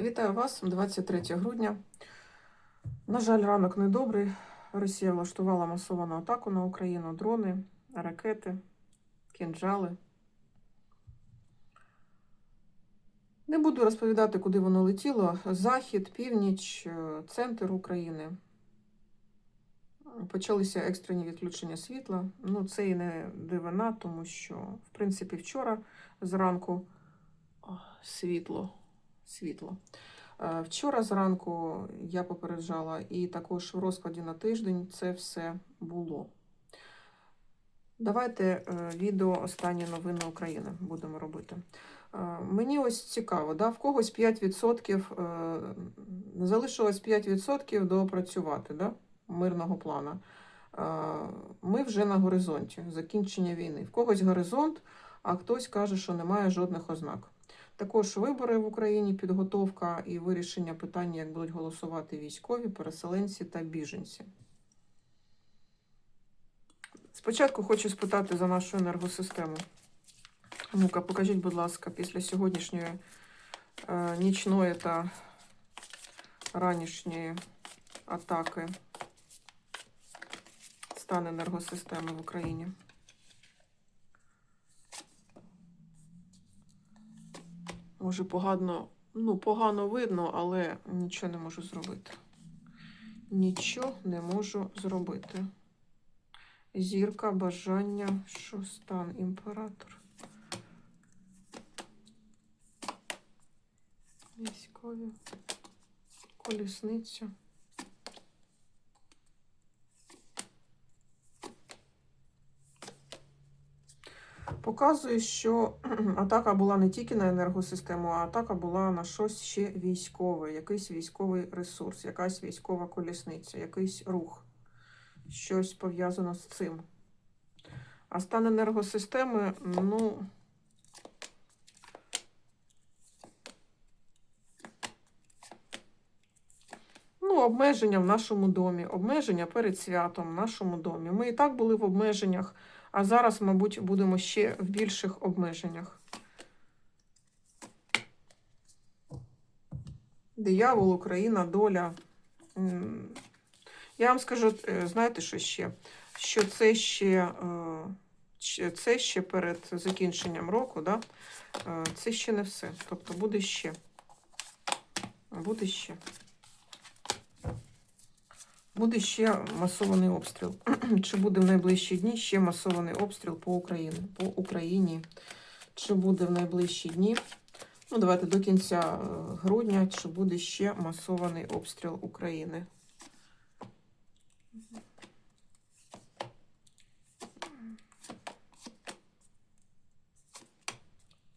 Вітаю вас 23 грудня. На жаль, ранок недобрий. Росія влаштувала масовану атаку на Україну, дрони, ракети, кінжали. Не буду розповідати, куди воно летіло. Захід, північ, е, центр України. Почалися екстрені відключення світла. Ну, це і не дивина, тому що, в принципі, вчора зранку світло. Світло. Е, Вчора зранку я попереджала, і також в розкладі на тиждень це все було. Давайте е, відео Останні новини України будемо робити. Е, Мені ось цікаво, да, в когось 5% е, залишилось 5% доопрацювати да, мирного плану. Е, Ми вже на горизонті закінчення війни. В когось горизонт, а хтось каже, що немає жодних ознак. Також вибори в Україні, підготовка і вирішення питання, як будуть голосувати військові, переселенці та біженці. Спочатку хочу спитати за нашу енергосистему. Ну-ка, покажіть, будь ласка, після сьогоднішньої е, нічної та ранішньої атаки стан енергосистеми в Україні. Може, погано, ну, погано видно, але нічого не можу зробити. Нічого не можу зробити. Зірка, бажання, що стан імператор. Військові. Колісниця. Показує, що атака була не тільки на енергосистему, а атака була на щось ще військове, якийсь військовий ресурс, якась військова колісниця, якийсь рух, щось пов'язано з цим. А стан енергосистеми, ну. Ну, обмеження в нашому домі, обмеження перед святом в нашому домі. Ми і так були в обмеженнях. А зараз, мабуть, будемо ще в більших обмеженнях. Диявол, Україна, доля. Я вам скажу, е, знаєте, що ще? Що це ще, е, це ще перед закінченням року, да? Е, це ще не все. Тобто буде ще. Буде ще. Буде ще масований обстріл. Чи буде в найближчі дні ще масований обстріл по Україні? По Україні? Чи буде в найближчі дні? Ну, давайте до кінця е, грудня, чи буде ще масований обстріл України?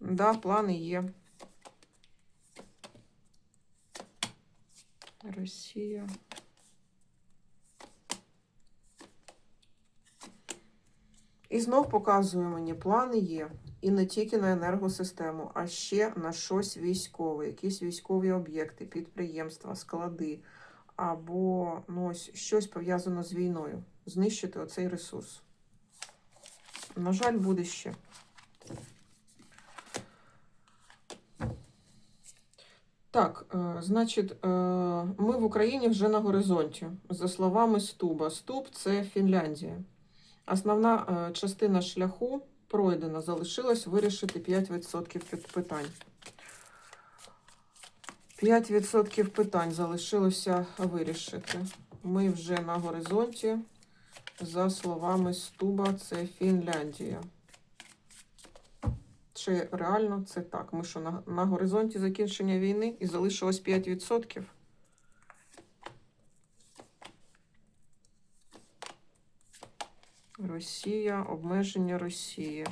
Да, плани є. Росія. І знов показує мені, плани є. І не тільки на енергосистему, а ще на щось військове, якісь військові об'єкти, підприємства, склади, або ну, ось щось пов'язано з війною. Знищити оцей ресурс. На жаль, буде ще. Так, е, значить, е, ми в Україні вже на горизонті. За словами Стуба. Стуб це Фінляндія. Основна е, частина шляху пройдена, залишилось вирішити 5% питань. 5% питань залишилося вирішити. Ми вже на горизонті. За словами Стуба, це Фінляндія. Чи реально це так? Ми що на, на горизонті закінчення війни і залишилось 5%? Росія, обмеження Росії.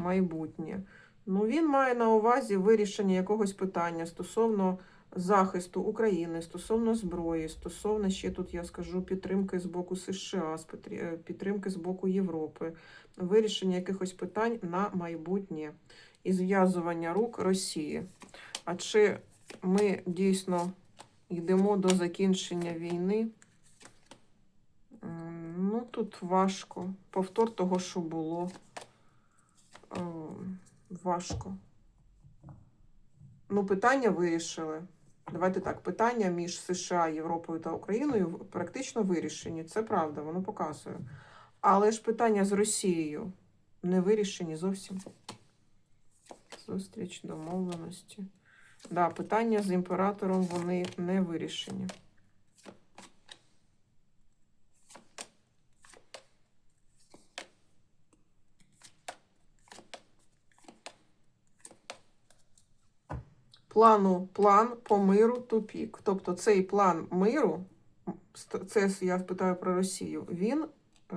Майбутнє. Ну, він має на увазі вирішення якогось питання стосовно захисту України, стосовно зброї, стосовно ще тут я скажу підтримки з боку США, е, підтримки з боку Європи, вирішення якихось питань на майбутнє і зв'язування рук Росії. А чи ми дійсно йдемо до закінчення війни? Ну, тут важко. Повтор того, що було. Е, Важко. Ну, питання вирішили. Давайте так, питання між США, Європою та Україною практично вирішені. Це правда, воно показує. Але ж питання з Росією не вирішені зовсім. Зустріч, домовленості. Да, питання з імператором вони не вирішені. Плану, план по миру тупік. Тобто цей план миру, це я питаю про Росію, він е,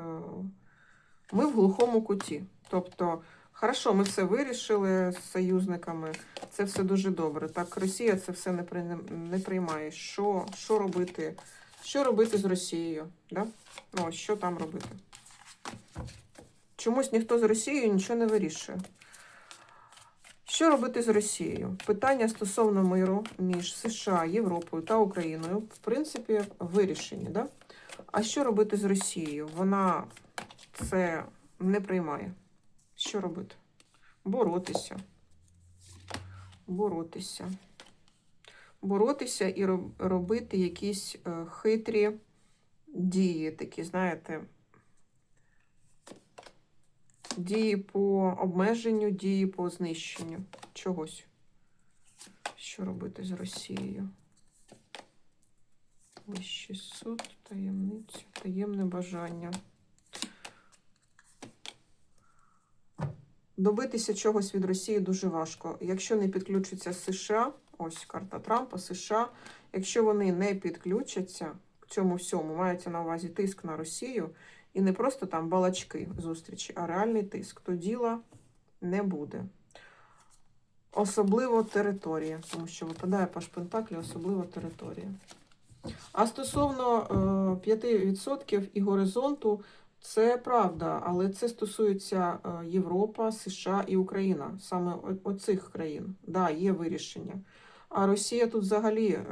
ми в глухому куті. Тобто, хорошо, ми все вирішили з союзниками, це все дуже добре. Так, Росія це все не, при, не приймає. Що, що робити? Що робити з Росією? Да? Ну, що там робити? Чомусь ніхто з Росією нічого не вирішує. Що робити з Росією? Питання стосовно миру між США, Європою та Україною, в принципі, вирішені. Да? А що робити з Росією? Вона це не приймає. Що робити? Боротися. Боротися. Боротися і робити якісь е, хитрі дії, такі, знаєте, дії по обмеженню, дії по знищенню чогось. Що робити з Росією? Вищий суд, таємниця, таємне бажання. Добитися чогось від Росії дуже важко. Якщо не підключиться США, ось карта Трампа, США, якщо вони не підключаться к цьому всьому, мається на увазі тиск на Росію, і не просто там балачки зустрічі, а реальний тиск, то діла не буде. Особливо територія, тому що випадає паш Пентаклі, особливо територія. А стосовно е, 5% і горизонту, це правда, але це стосується е, Європа, США і Україна, саме оцих країн. Да, є вирішення. А Росія тут взагалі, е,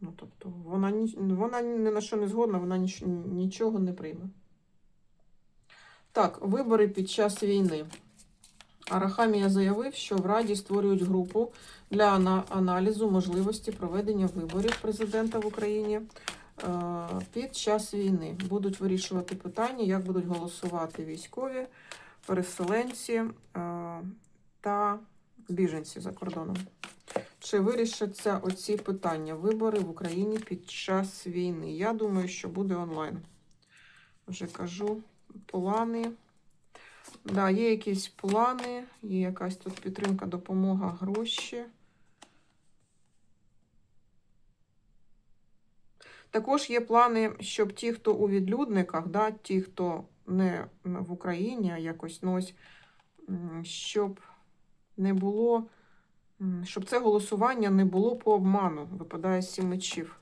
ну тобто, вона вона ні на що не згодна, вона ніч, нічого не прийме. Так, вибори під час війни. Арахамія заявив, що в Раді створюють групу для аналізу можливості проведення виборів президента в Україні е, під час війни. Будуть вирішувати питання, як будуть голосувати військові, переселенці е, та біженці за кордоном. Чи вирішаться оці питання вибори в Україні під час війни? Я думаю, що буде онлайн. Вже кажу, плани. Да, є якісь плани, є якась тут підтримка, допомога, гроші. Також є плани, щоб ті, хто у відлюдниках, да, ті, хто не в Україні, а якось ну, ось, м, щоб не було, щоб це голосування не було по обману. Випадає сім мечів.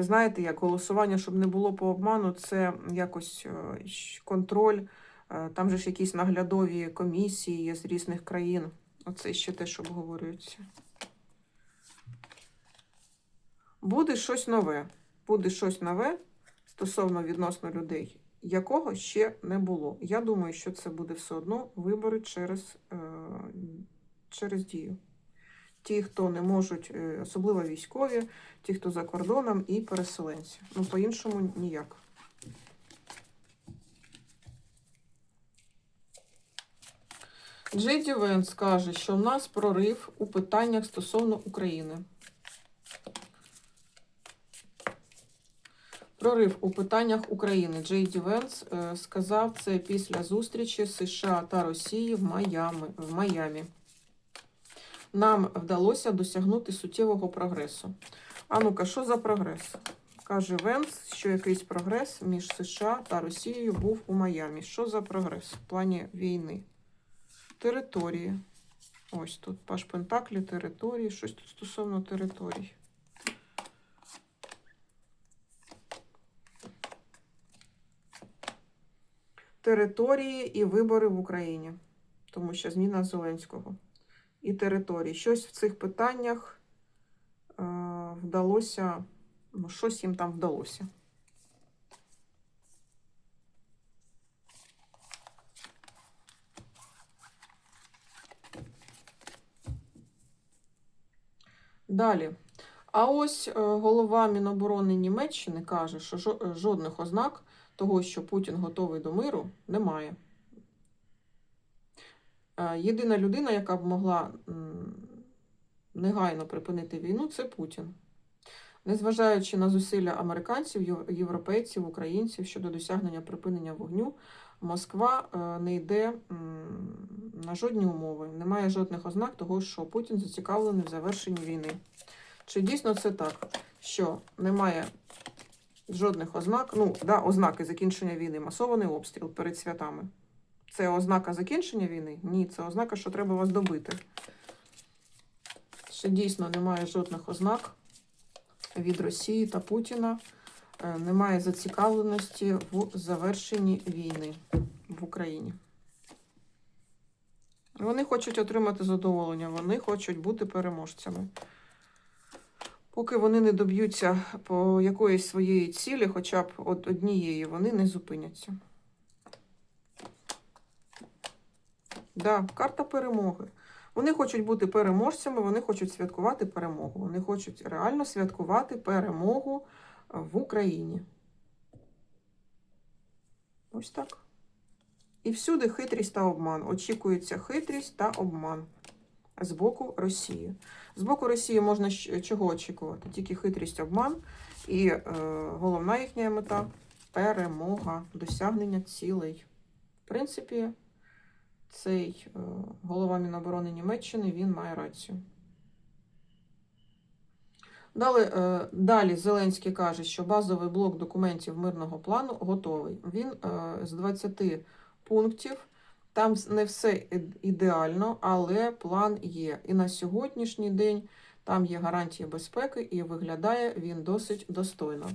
Це знаєте, як голосування, щоб не було по обману, це якось е, контроль. е, Там же ж якісь наглядові комісії є з різних країн. Оце ще теж обговорюється. Буде щось нове. Буде щось нове стосовно відносно людей, якого ще не було. Я думаю, що це буде все одно вибори через, е, через дію. Ті, хто не можуть, е, особливо військові, ті, хто за кордоном, і переселенці. Ну, по-іншому ніяк. Джейді Венс каже, що в нас прорив у питаннях стосовно України. Прорив у питаннях України. Джейді Венс е, сказав це після зустрічі США та Росії в Майами. В Майамі. Нам вдалося досягнути суттєвого прогресу. А ну-ка, що за прогрес? Каже Венс, що якийсь прогрес між США та Росією був у Майамі. Що за прогрес в плані війни? Території. Ось тут Паш Пентаклі, території. Щось тут стосовно територій. Території і вибори в Україні. Тому що зміна Зеленського і територій. Щось в цих питаннях е, вдалося, ну, щось їм там вдалося. Далі. А ось е, голова Міноборони Німеччини каже, що жодних ознак того, що Путін готовий до миру, немає. Єдина людина, яка б могла негайно припинити війну, це Путін. Незважаючи на зусилля американців, європейців, українців щодо досягнення припинення вогню, Москва е, не йде на жодні умови. Немає жодних ознак того, що Путін зацікавлений в завершенні війни. Чи дійсно це так, що немає жодних ознак, ну, да, ознаки закінчення війни, масований обстріл перед святами. Це ознака закінчення війни? Ні, це ознака, що треба вас добити. Ще дійсно немає жодних ознак від Росії та Путіна. Е, Немає зацікавленості в завершенні війни в Україні. Вони хочуть отримати задоволення, вони хочуть бути переможцями. Поки вони не доб'ються по якоїсь своєї цілі, хоча б однієї, вони не зупиняться. Да, карта перемоги. Вони хочуть бути переможцями, вони хочуть святкувати перемогу. Вони хочуть реально святкувати перемогу е, в Україні. Ось так. І всюди хитрість та обман. Очікується хитрість та обман з боку Росії. З боку Росії можна чого очікувати? Тільки хитрість, обман і е, головна їхня мета перемога, досягнення цілей. В принципі, цей е, голова Міноборони Німеччини він має рацію. Далі, е, далі Зеленський каже, що базовий блок документів мирного плану готовий. Він е, з 20 пунктів. Там не все ідеально, але план є. І на сьогоднішній день там є гарантії безпеки, і виглядає він досить достойно.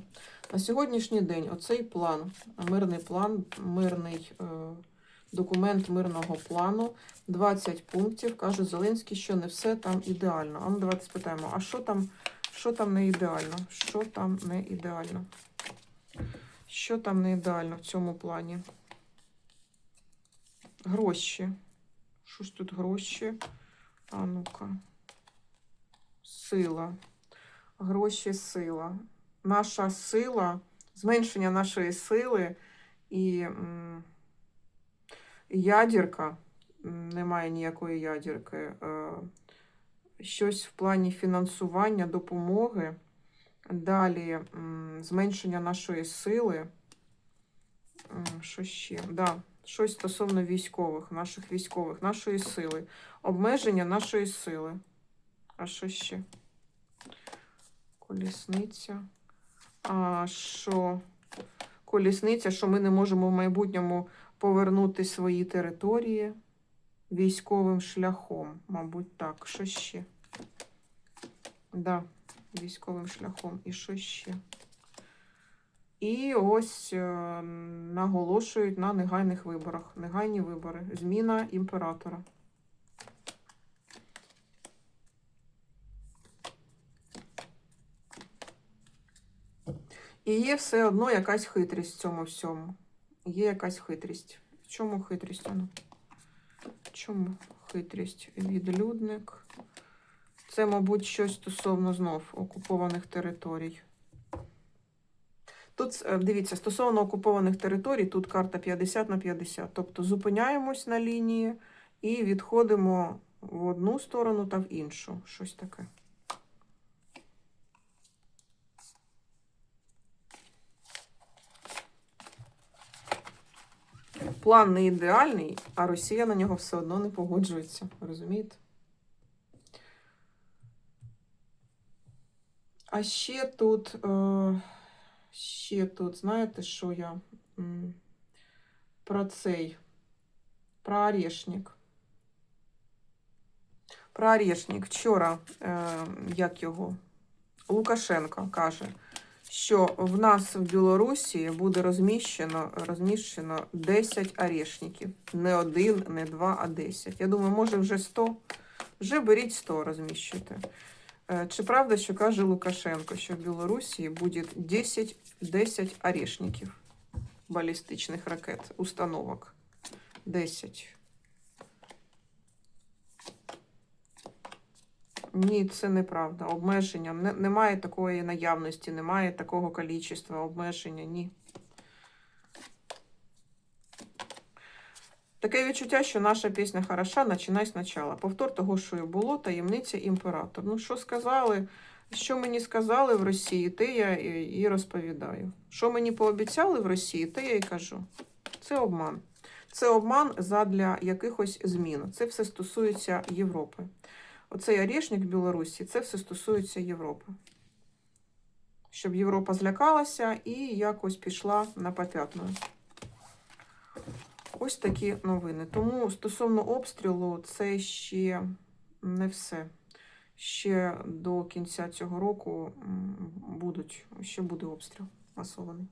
На сьогоднішній день оцей план, мирний план, мирний документ мирного плану, 20 пунктів. Каже Зеленський, що не все там ідеально. А ну давайте спитаємо, а що там, що там не ідеально? Що там не ідеально? Що там не ідеально в цьому плані? Гроші. Що ж тут гроші? А ну-ка. Сила. Гроші, сила. Наша сила, зменшення нашої сили і м, Немає ніякої ядерки. Е, щось в плані фінансування, допомоги. Далі зменшення нашої сили. Що ще? Да, щось стосовно військових, наших військових, нашої сили. Обмеження нашої сили. А що ще? Колісниця. А що? Колісниця, що ми не можемо в майбутньому повернути свої території військовим шляхом. Мабуть, так. Що ще? Да, військовим шляхом. І що ще? І ось е, наголошують на негайних виборах. Негайні вибори. Зміна імператора. І є все одно якась хитрість в цьому всьому. Є якась хитрість. В чому хитрість? Ану? В чому хитрість? Відлюдник. Це, мабуть, щось стосовно знов окупованих територій. Тут, е, дивіться, стосовно окупованих територій, тут карта 50 на 50. Тобто зупиняємось на лінії і відходимо в одну сторону та в іншу. Щось таке. План не ідеальний, а Росія на нього все одно не погоджується. Розумієте? А ще тут, е, ще тут, знаєте, що я про цей, про Орешник. Про Орешник. Вчора, е, як його, Лукашенко каже, що в нас в Білорусі буде розміщено, розміщено 10 орешників. Не один, не два, а 10. Я думаю, може вже 100. Вже беріть 100, розміщуйте. Е, Чи правда, що каже Лукашенко, що в Білорусі буде 10, 10 орешників балістичних ракет, установок? 10. Ні, це неправда. Обмеження. Не, немає такої наявності, немає такого кількості обмеження. Ні. Таке відчуття, що наша пісня хороша, починай спочатку. Повтор того, що і було, таємниця імператор. Ну, що сказали, що мені сказали в Росії, те я і розповідаю. Що мені пообіцяли в Росії, те я і кажу. Це обман. Це обман задля якихось змін. Це все стосується Європи. Оцей орешник в Білорусі, це все стосується Європи. Щоб Європа злякалася і якось пішла на попятну. Ось такі новини. Тому стосовно обстрілу, це ще не все. Ще до кінця цього року будуть, ще буде обстріл масований.